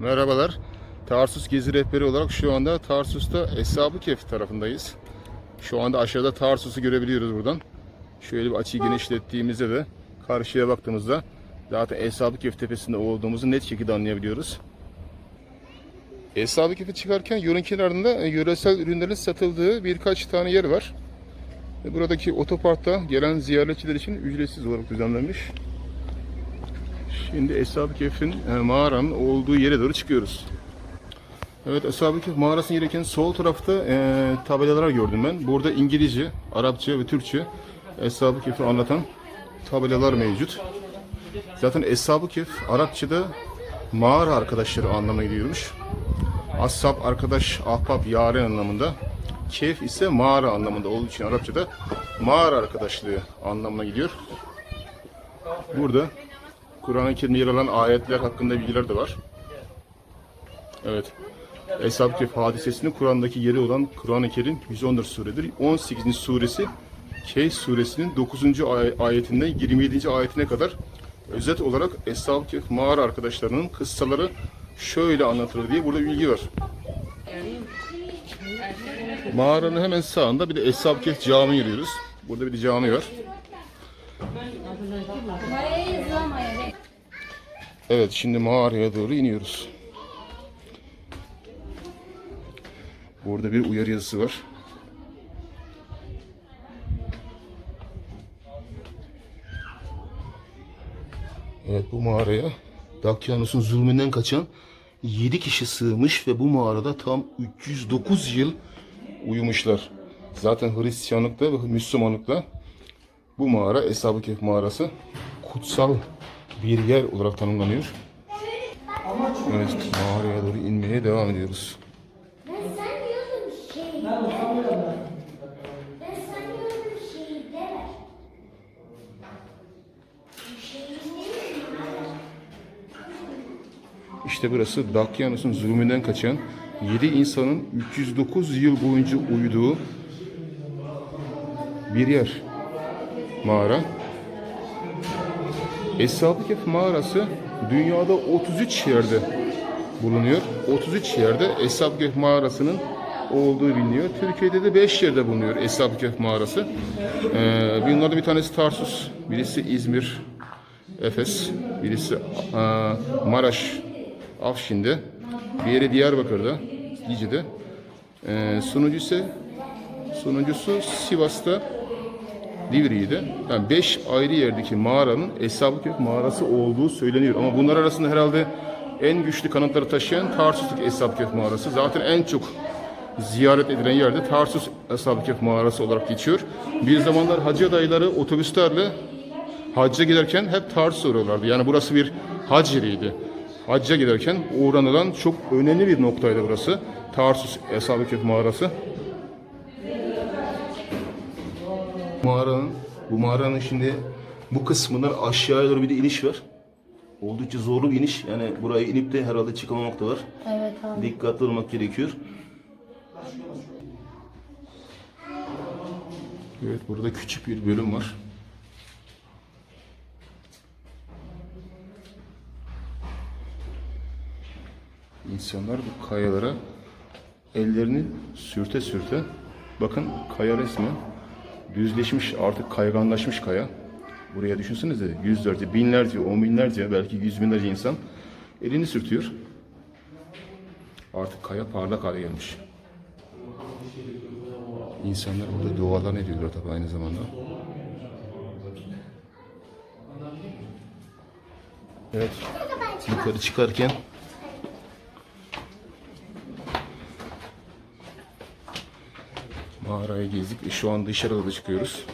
Merhabalar. Tarsus Gezi Rehberi olarak şu anda Tarsus'ta Eshab-ı Kehf tarafındayız. Şu anda aşağıda Tarsus'u görebiliyoruz buradan. Şöyle bir açıyı genişlettiğimizde de karşıya baktığımızda zaten Eshab-ı Kehf tepesinde olduğumuzu net şekilde anlayabiliyoruz. Eshab-ı Kehf'e çıkarken yolun kenarında e, yöresel ürünlerin satıldığı birkaç tane yer var. Ve Buradaki otoparkta gelen ziyaretçiler için ücretsiz olarak düzenlenmiş. Şimdi Eshab-ı Kehf'in e, mağaranın olduğu yere doğru çıkıyoruz. Evet Eshab-ı Kehf mağarasına girerken sol tarafta e, tabelalar gördüm ben. Burada İngilizce, Arapça ve Türkçe Eshab-ı Kehf'i anlatan tabelalar mevcut. Zaten Eshab-ı Kehf Arapçada mağara arkadaşları anlamına geliyormuş. Ashab arkadaş, ahbap, yaren anlamında. Kehf ise mağara anlamında olduğu için Arapçada mağara arkadaşlığı anlamına geliyor. Burada Kur'an-ı Kerim'de yer alan ayetler hakkında bilgiler de var. Evet. Eshab-ı Kehf hadisesinin Kur'an'daki yeri olan Kur'an-ı Kerim 114 suredir. 18. suresi Kehf suresinin 9. ay- ayetinden 27. ayetine kadar özet olarak Eshab-ı Kehf mağara arkadaşlarının kıssaları şöyle anlatılır diye burada bilgi var. Mağaranın hemen sağında bir de Eshab-ı Kehf cami görüyoruz. Burada bir de cami var. Evet şimdi mağaraya doğru iniyoruz. Burada bir uyarı yazısı var. Evet bu mağaraya Dakyanus'un zulmünden kaçan 7 kişi sığmış ve bu mağarada tam 309 yıl uyumuşlar. Zaten Hristiyanlıkta ve Müslümanlıkta bu mağara Eshab-ı Kehf mağarası kutsal bir yer olarak tanımlanıyor. Evet mağaraya doğru inmeye devam ediyoruz. Şey. Var. İşte burası Dakyanus'un zulmünden kaçan 7 insanın 309 yıl boyunca uyuduğu bir yer. Mağara. Eshab-ı Kehf mağarası dünyada 33 yerde bulunuyor. 33 yerde Eshab-ı Kehf mağarasının olduğu biliniyor. Türkiye'de de 5 yerde bulunuyor Eshab-ı Kehf mağarası. Ee, bunlardan bir tanesi Tarsus, birisi İzmir, Efes, birisi e, Maraş, Afşin'de, diğeri Diyarbakır'da, Dicle'de. Ee, sonuncu ise sonuncusu Sivas'ta, Divriği'de. Yani 5 ayrı yerdeki mağaranın Eshab-ı mağarası olduğu söyleniyor. Ama bunlar arasında herhalde en güçlü kanıtları taşıyan Tarsus'taki Eshab-ı mağarası. Zaten en çok ziyaret edilen yerde Tarsus Eshab-ı mağarası olarak geçiyor. Bir zamanlar hacı adayları otobüslerle hacca giderken hep Tarsus'a uğruyorlardı. Yani burası bir hac yeriydi. Hacca giderken uğranılan çok önemli bir noktaydı burası. Tarsus Eshab-ı mağarası. Mağaranın, bu mağaranın şimdi bu kısmından aşağıya doğru bir de iniş var. Oldukça zorlu bir iniş. Yani buraya inip de herhalde çıkamamak da var. Evet abi. Dikkatli olmak gerekiyor. Evet burada küçük bir bölüm var. İnsanlar bu kayalara ellerini sürte sürte bakın kaya resmen düzleşmiş artık kayganlaşmış kaya. Buraya düşünsenize yüzlerce, binlerce, on binlerce belki yüz binlerce insan elini sürtüyor. Artık kaya parlak hale gelmiş. İnsanlar burada dualar ediyorlar tabii aynı zamanda. Evet. Yukarı çıkarken mağaraya gezdik ve şu anda dışarı doğru çıkıyoruz.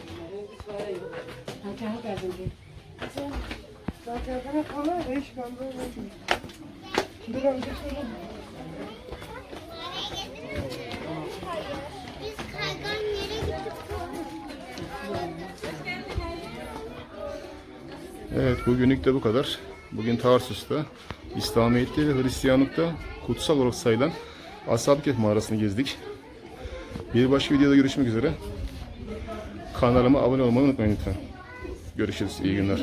Evet bugünlük de bu kadar. Bugün Tarsus'ta İslamiyet'te ve Hristiyanlıkta kutsal olarak sayılan Ashab-ı Kehf mağarasını gezdik. Bir başka videoda görüşmek üzere. Kanalıma abone olmayı unutmayın lütfen. Görüşürüz. İyi günler.